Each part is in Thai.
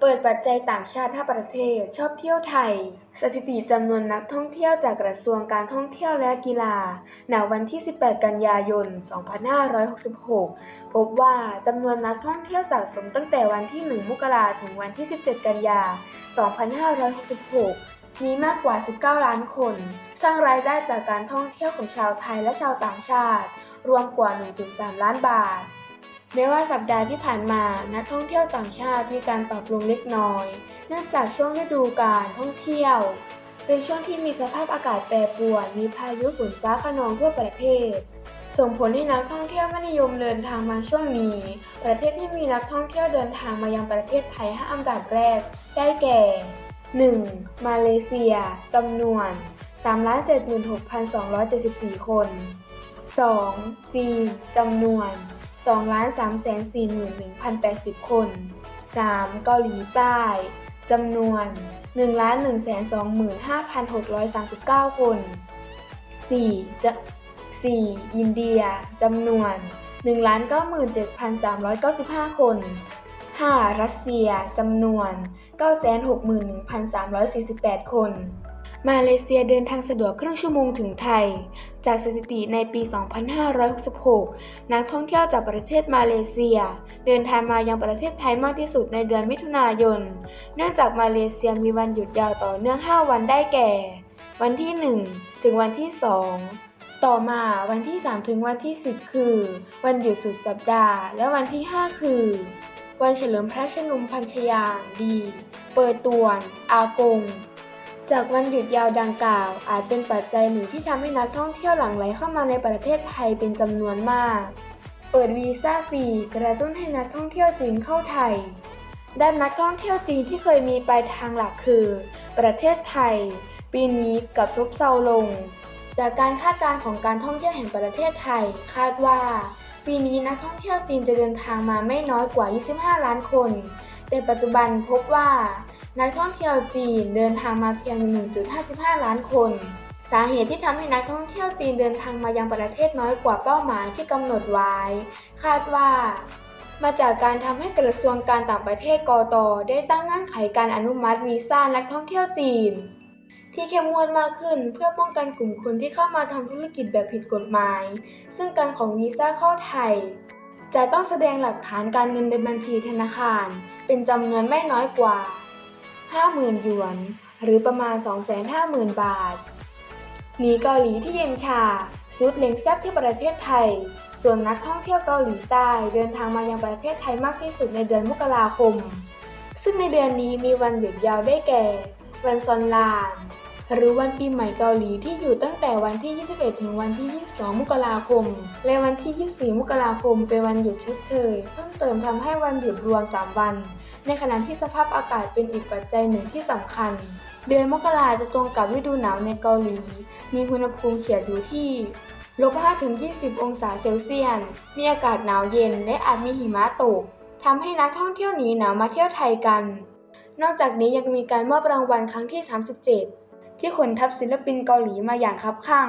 เปิดปัจจัยต่างชาติ 5 ประเทศ ชอบเที่ยวไทย สถิติจำนวนนักท่องเที่ยวจากกระทรวงการท่องเที่ยวและกีฬาณวันที่ 18 กันยายน 2566 พบว่าจำนวนนักท่องเที่ยวสะสมตั้งแต่วันที่ 1 มกราถึงวันที่ 17 กันยา 2566 มีมากกว่า 19 ล้านคน สร้างรายได้จากการท่องเที่ยวของชาวไทยและชาวต่างชาติ รวมกว่า 1.3 ล้านบาท แม้ว่าสัปดาห์ที่ผ่านมานักท่องเที่ยวต่างชาติมีการปรับลงเล็กน้อย เนื่องจากช่วงฤดูกาลท่องเที่ยว เป็นช่วงที่มีสภาพอากาศแปรปรวน มีพายุฝนฟ้าคะนองทั่วประเทศ ส่งผลให้นักท่องเที่ยวไม่นิยมเดินทางมาช่วงนี้ ประเทศที่มีนักท่องเที่ยวเดินทางมายังประเทศไทย5อันดับแรก ได้แก่ 1. มาเลเซียจำนวน 376,274 คน 2. จีนจำนวน 2,341,080 คน 3. เกาหลีใต้จำนวน 1,125,639 คน 4. จะ 4. อินเดียจำนวน 1,97,395 คน 5. รัสเซียจำนวน 961,348 คน มาเลเซียเดินทางสะดวกครึ่งชั่วโมงถึงไทย จากสถิติในปี 2566 นักท่องเที่ยวจากประเทศมาเลเซีย เดินทางมายังประเทศไทยมากที่สุดในเดือนมิถุนายน เนื่องจากมาเลเซียมีวันหยุดยาวต่อเนื่อง 5 วันได้แก่ วันที่ 1 ถึงวันที่ 2ต่อมาวันที่ 3 ถึงวันที่ 10 คือ วันหยุดสุดสัปดาห์ และวันที่ 5 คือ วันเฉลิมพระชนมพันชยาดี เปิดตวน อากง จากวันหยุดยาวดังกล่าว อาจเป็นปัจจัยหนึ่งที่ทำให้นักท่องเที่ยวหลั่งไหลเข้ามาในประเทศไทยเป็นจำนวนมาก เปิดวีซ่าฟรีกระตุ้นให้นักท่องเที่ยวจีนเข้าไทย ด้านนักท่องเที่ยวจีนที่เคยมีปลายทางหลักคือ ประเทศไทย ปีนี้กลับซบเซาลง จากการคาดการณ์ของการท่องเที่ยวแห่งประเทศไทย คาดว่า ปีนี้นักท่องเที่ยวจีนจะเดินทางมาไม่น้อยกว่า 25 ล้านคน แต่ปัจจุบันพบว่า นักท่องเที่ยวจีนเดินทางมาเพียง 1.55 ล้านคน สาเหตุที่ทำให้นักท่องเที่ยวจีนเดินทางมายังประเทศน้อยกว่าเป้าหมายที่กำหนดไว้ คาดว่า มาจากการทำให้กระทรวงการต่างประเทศกตได้ตั้งเงื่อนไขการอนุมัติวีซ่านักท่องเที่ยวจีน ที่เข้มงวดมากขึ้นเพื่อป้องกันกลุ่มคนที่เข้ามาทำธุรกิจแบบผิดกฎหมาย ซึ่งการของวีซ่าเข้าไทยจะต้องแสดงหลักฐานการเงินในบัญชีธนาคาร เป็นจำนวนไม่น้อยกว่า 50,000 หยวน หรือประมาณ 250,000 บาท มีเกาหลีที่เย็นชาซุดเล็งแซบที่ประเทศไทย ส่วนนักท่องเที่ยวเกาหลีใต้เดินทางมายังประเทศไทยมากที่สุดในเดือนมกราคม ซึ่งในเดือนนี้มีวันหยุดยาวได้แก่ วันซอนลาน หรือวันปีใหม่เกาหลีที่อยู่ตั้งแต่วันที่ 21 ถึงวันที่ 22 มกราคม และวันที่ 24 มกราคม เป็นวันหยุดชดเชยเพิ่มเติมทำให้วันหยุดรวม 3 วัน ในขณะที่สภาพอากาศเป็นอีกปัจจัยหนึ่งที่สำคัญ เดือนมกราจะตรงกับฤดูหนาวในเกาหลี มีอุณหภูมิเฉลี่ยอยู่ที่ลบ5ถึง 20 องศาเซลเซียส มีอากาศหนาวเย็นและอาจมีหิมะตก ทำให้นักท่องเที่ยวหนีหนาวมาเที่ยวไทยกัน นอกจากนี้ยังมีการมอบรางวัลครั้งที่ 37 ที่ขนทัพศิลปินเกาหลีมาอย่างคับคั่ง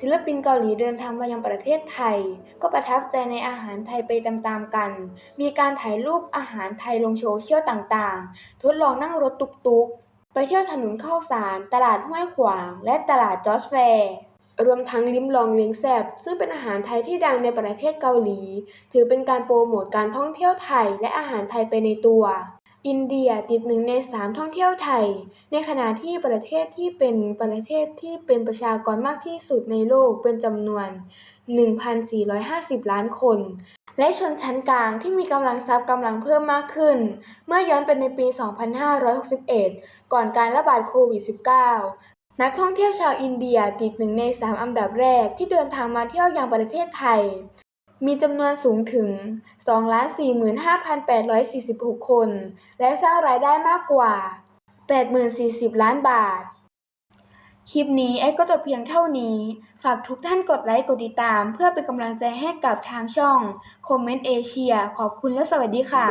ศิลปินเกาหลีเดินทางมายังประเทศไทย ก็ประทับใจในอาหารไทยไปตามๆกัน มีการถ่ายรูปอาหารไทยลงโซเชียลต่างๆ ทดลองนั่งรถตุกๆ ไปเที่ยวถนนข้าวสาร ตลาดห้วยขวาง และตลาดจอร์จแฟร์รวมทั้งลิ้มลองเลี้ยงแซบซึ่งเป็นอาหารไทยที่ดังในประเทศเกาหลี ถือเป็นการโปรโมทการท่องเที่ยวไทยและอาหารไทยไปในตัว อินเดียติดหนึ่งในสามท่องเที่ยวไทย ในขณะที่ประเทศที่เป็นประเทศที่เป็นประชากรมากที่สุดในโลกเป็นจำนวน 1,450 ล้านคน และชนชั้นกลางที่มีกำลังทรัพย์กำลังเพิ่มมากขึ้น เมื่อย้อนไปในปี 2561 ก่อนการระบาดโควิด -19 นักท่องเที่ยวชาวอินเดียติดหนึ่งในสามอันดับแรกที่เดินทางมาเที่ยวยังประเทศไทย มีจำนวนสูงถึง 245,846 คน และสร้างรายได้มากกว่า 8,040 ล้านบาท คลิปนี้ไอ้ก็จะเพียงเท่านี้ ฝากทุกท่านกดไลค์กดติดตาม เพื่อเป็นกำลังใจให้กับทางช่องคอมเมนต์เอเชียขอบคุณและสวัสดีค่ะ